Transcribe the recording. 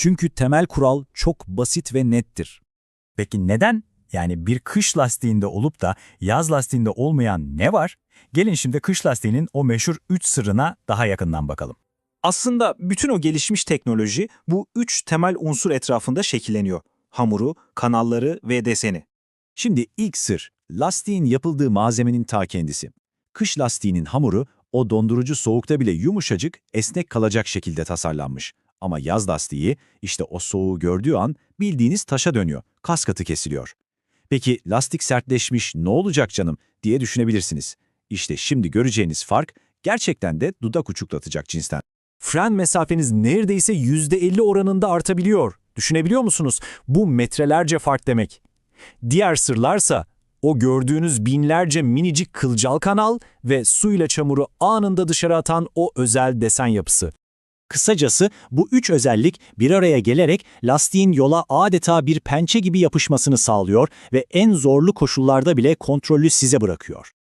Çünkü temel kural çok basit ve nettir. Peki neden? Yani bir kış lastiğinde olup da yaz lastiğinde olmayan ne var? Gelin şimdi kış lastiğinin o meşhur 3 sırrına daha yakından bakalım. Aslında bütün o gelişmiş teknoloji bu üç temel unsur etrafında şekilleniyor. Hamuru, kanalları ve deseni. Şimdi ilk sır, lastiğin yapıldığı malzemenin ta kendisi. Kış lastiğinin hamuru, o dondurucu soğukta bile yumuşacık, esnek kalacak şekilde tasarlanmış. Ama yaz lastiği, işte o soğuğu gördüğü an bildiğiniz taşa dönüyor, kas katı kesiliyor. Peki lastik sertleşmiş, ne olacak canım diye düşünebilirsiniz. İşte şimdi göreceğiniz fark gerçekten de dudak uçuklatacak cinsten. Fren mesafeniz neredeyse %50 oranında artabiliyor. Düşünebiliyor musunuz? Bu metrelerce fark demek. Diğer sırlarsa o gördüğünüz binlerce minicik kılcal kanal ve suyla çamuru anında dışarı atan o özel desen yapısı. Kısacası bu üç özellik bir araya gelerek lastiğin yola adeta bir pençe gibi yapışmasını sağlıyor ve en zorlu koşullarda bile kontrolü size bırakıyor.